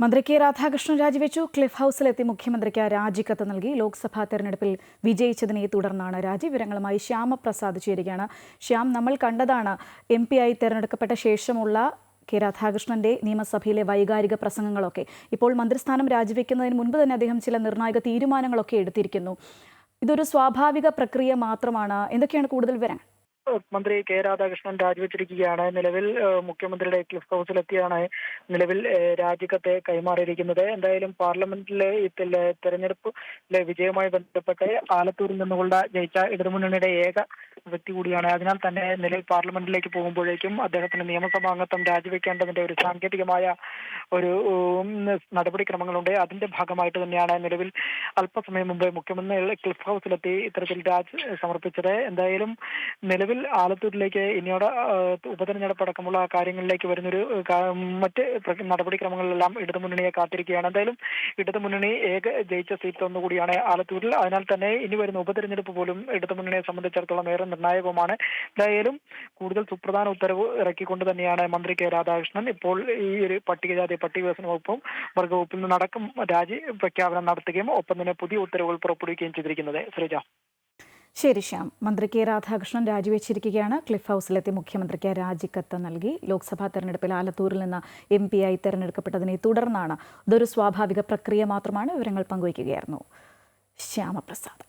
മന്ത്രി കെ രാധാകൃഷ്ണൻ രാജിവെച്ചു. ക്ലിഫ് ഹൌസിലെത്തി മുഖ്യമന്ത്രിക്ക് രാജിക്കത്ത് നൽകി. ലോക്സഭാ തെരഞ്ഞെടുപ്പിൽ വിജയിച്ചതിനെ തുടർന്നാണ് രാജി. വിവരങ്ങളുമായി ശ്യാമപ്രസാദ് ചേരുകയാണ്. ശ്യാം നമ്മൾ കണ്ടതാണ് എം പി ആയി തെരഞ്ഞെടുക്കപ്പെട്ട ശേഷമുള്ള കെ രാധാകൃഷ്ണന്റെ നിയമസഭയിലെ വൈകാരിക പ്രസംഗങ്ങളൊക്കെ. ഇപ്പോൾ മന്ത്രിസ്ഥാനം രാജിവെക്കുന്നതിന് മുൻപ് തന്നെ അദ്ദേഹം ചില നിർണായക തീരുമാനങ്ങളൊക്കെ എടുത്തിരിക്കുന്നു. ഇതൊരു സ്വാഭാവിക പ്രക്രിയ മാത്രമാണ്. എന്തൊക്കെയാണ് കൂടുതൽ വിവരങ്ങൾ? മന്ത്രി കെ രാധാകൃഷ്ണൻ രാജിവെച്ചിരിക്കുകയാണ്. നിലവിൽ മുഖ്യമന്ത്രിയുടെ ക്ലിഫ് ഹൗസിലെത്തിയാണ് നിലവിൽ രാജിക്കത്തെ കൈമാറിയിരിക്കുന്നത്. എന്തായാലും പാർലമെന്റിലെ തെരഞ്ഞെടുപ്പിലെ വിജയവുമായി ബന്ധപ്പെട്ട് ആലത്തൂരിൽ നിന്നുകൊണ്ട ജയിച്ച ഇടതുമുന്നണിയുടെ ഏക വ്യക്തി കൂടിയാണ്. അതിനാൽ തന്നെ നിലവിൽ പാർലമെന്റിലേക്ക് പോകുമ്പോഴേക്കും അദ്ദേഹത്തിന് നിയമസഭാ അംഗത്വം രാജിവെക്കേണ്ടതിന്റെ ഒരു സാങ്കേതികമായ ഒരു നടപടിക്രമങ്ങളുണ്ട്. അതിന്റെ ഭാഗമായിട്ട് തന്നെയാണ് നിലവിൽ അല്പസമയം മുമ്പ് മുഖ്യമന്ത്രി ക്ലിഫ് ഹൗസിലെത്തി ഇത്തരത്തിൽ രാജി സമർപ്പിച്ചത്. എന്തായാലും നിലവിൽ ആലത്തൂരിലേക്ക് ഇനിയോട് ഉപതെരഞ്ഞെടുപ്പ് അടക്കമുള്ള കാര്യങ്ങളിലേക്ക് വരുന്നൊരു മറ്റ് നടപടിക്രമങ്ങളിലെല്ലാം ഇടതുമുന്നണിയെ കാത്തിരിക്കുകയാണ്. എന്തായാലും ഇടതുമുന്നണി ഏക ജയിച്ച സീറ്റ് ഒന്നുകൂടിയാണ് ആലത്തൂരിൽ. അതിനാൽ തന്നെ ഇനി വരുന്ന ഉപതെരഞ്ഞെടുപ്പ് പോലും ഇടതുമുന്നണിയെ സംബന്ധിച്ചിടത്തോളം ഏറെ നിർണായകവുമാണ്. എന്തായാലും കൂടുതൽ സുപ്രധാന ഉത്തരവ് ഇറക്കിക്കൊണ്ട് തന്നെയാണ് മന്ത്രി കെ രാധാകൃഷ്ണൻ ഇപ്പോൾ ഈ ഒരു പട്ടികജാതി പട്ടികവികസന വകുപ്പും വർഗവകുപ്പിൽ നിന്നടക്കം രാജി പ്രഖ്യാപനം നടത്തുകയും ഒപ്പം തന്നെ പുതിയ ഉത്തരവുകൾ പുറപ്പെടുവിക്കുകയും ചെയ്തിരിക്കുന്നത്. ശ്രീജ. ശരി ശ്യാം. മന്ത്രി കെ രാധാകൃഷ്ണൻ രാജിവെച്ചിരിക്കുകയാണ്. ക്ലിഫ് ഹൌസിലെത്തി മുഖ്യമന്ത്രിക്ക് രാജിക്കത്ത് നൽകി. ലോക്സഭാ തെരഞ്ഞെടുപ്പിൽ ആലത്തൂരിൽ നിന്ന് എം പി ആയി തെരഞ്ഞെടുക്കപ്പെട്ടതിനെ തുടർന്നാണ് ഇതൊരു സ്വാഭാവിക പ്രക്രിയ മാത്രമാണ്. വിവരങ്ങൾ പങ്കുവയ്ക്കുകയായിരുന്നു ശ്യാമപ്രസാദ്.